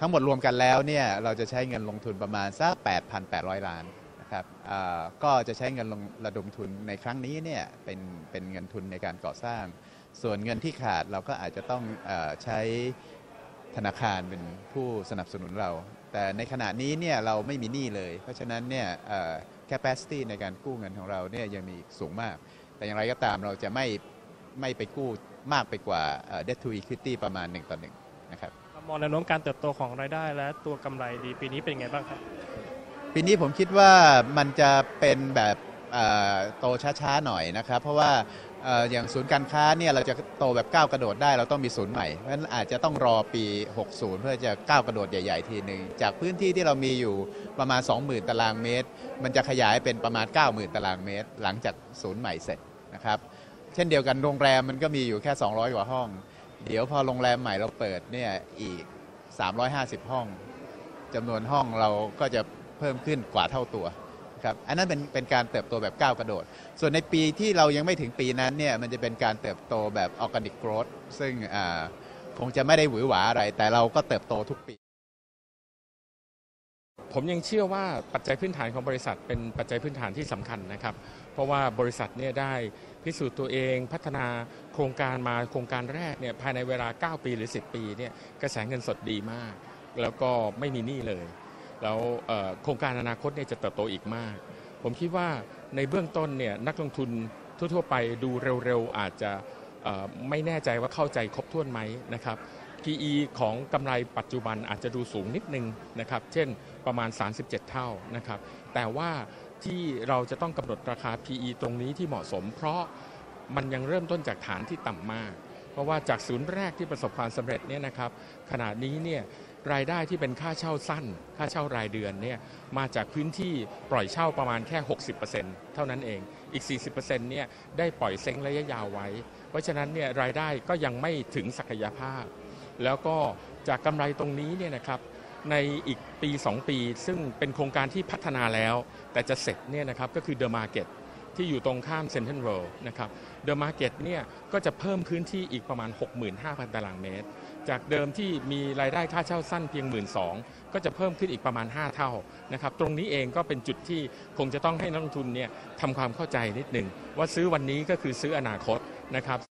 ทั้งหมดรวมกันแล้วเนี่ยเราจะใช้เงินลงทุนประมาณสัก 8,800 ล้านนะครับก็จะใช้เงินลงระดมทุนในครั้งนี้เนี่ยเป็นเป็นเงินทุนในการก่อสร้าง ส่วนเงินที่ขาดเราก็อาจจะต้องอใช้ธนาคารเป็นผู้สนับสนุนเรา แต่ในขณะนี้เนี่ยเราไม่มีหนี้เลย เพราะฉะนั้นเนี่ยเอ่อ capacity ในการกู้เงินของเราเนี่ยยังมีสูงมาก แต่อย่างไรก็ตามเราจะไม่ไม่ไปกู้มากไปกว่า debt to equity ประมาณ 1 ต่อ1นะครับ มองแนวโน้มการเติบโตของรายได้ และตัวกำไรดีปีนี้เป็นไงบ้างครับปีนี้ผมคิดว่ามันจะเป็นแบบโตช้าๆหน่อยนะครับ เพราะว่าอย่างศูนย์การค้าเนี่ยเราจะโตแบบก้าวกระโดดได้เราต้องมีศูนย์ใหม่เพราะฉะนั้นอาจจะต้องรอปี 60 เพื่อจะก้าวกระโดดใหญ่ ๆ ทีหนึ่งจากพื้นที่ที่เรามีอยู่ประมาณ 20,000 ตารางเมตร มันจะขยายเป็นประมาณ 90,000 ตารางเมตร หลังจากศูนย์ใหม่เสร็จนะครับ เช่นเดียวกันโรงแรมมันก็มีอยู่แค่ 200 กว่าห้อง เดี๋ยวพอโรงแรมใหม่เราเปิดเนี่ยอีก 350 ห้องจำนวนห้องเราก็จะเพิ่มขึ้นกว่าเท่าตัวครับอันนั้นเป็นเป็นการเติบโตแบบก้าวกระโดด ส่วนในปีที่เรายังไม่ถึงปีนั้นเนี่ยมันจะเป็นการเติบโตแบบออร์แกนิกโกรดซึ่งคงจะไม่ได้หวือหวาอะไร แต่เราก็เติบโตทุกปี ผมยังเชื่อว่าปัจจัยพื้นฐานของบริษัทเป็นปัจจัยพื้นฐานที่สำคัญนะครับ เพราะว่าบริษัทเนี่ยได้พิสูจน์ตัวเองพัฒนาโครงการมาโครงการแรกเนี่ยภายในเวลา 9 ปีหรือ 10 ปีเนี่ยกระแสเงินสดดีมาก แล้วก็ไม่มีหนี้เลย แล้วโครงการอนาคตเนี่ยจะเติบโตอีกมาก ผมคิดว่าในเบื้องต้นเนี่ยนักลงทุนทั่วๆไปดูเร็วๆอาจจะไม่แน่ใจว่าเข้าใจครบถ้วนไหมนะครับ PE ของกำไรปัจจุบันอาจจะดูสูงนิดนึงนะครับ เช่นประมาณ 37 เท่านะครับ แต่ว่าที่เราจะต้องกำหนดราคา PE ตรงนี้ที่เหมาะสม เพราะมันยังเริ่มต้นจากฐานที่ต่ำมาก เพราะว่าจากศูนย์แรกที่ประสบความสำเร็จเนี่ยนะครับขณะนี้เนี่ยรายได้ที่เป็นค่าเช่าสั้น ค่าเช่ารายเดือนเนี่ยมาจากพื้นที่ปล่อยเช่าประมาณแค่ 60%เท่านั้นเอง อีก 40%เนี่ยได้ปล่อยเซ้งระยะยาวไว้ เพราะฉะนั้นเนี่ยรายได้ก็ยังไม่ถึงศักยภาพ แล้วก็จากกำไรตรงนี้เนี่ยนะครับในอีกปี 2 ปี ซึ่งเป็นโครงการที่พัฒนาแล้ว แต่จะเสร็จเนี่ยนะครับก็คือ The Market ที่อยู่ตรงข้ามเซ็นทรัลเวิลด์นะครับเดอะมาร์เก็ตเนี่ยก็จะเพิ่มพื้นที่อีกประมาณ 65,000 ตารางเมตร จากเดิมที่มีรายได้ค่าเช่าสั้นเพียง 1 2ื่นก็จะเพิ่มขึ้นอีกประมาณ 5 เท่านะครับตรงนี้เองก็เป็นจุดที่คงจะต้องให้นักลงทุนเนี่ยทำความเข้าใจนิดหนึ่งว่าซื้อวันนี้ก็คือซื้ออนาคตนะครับ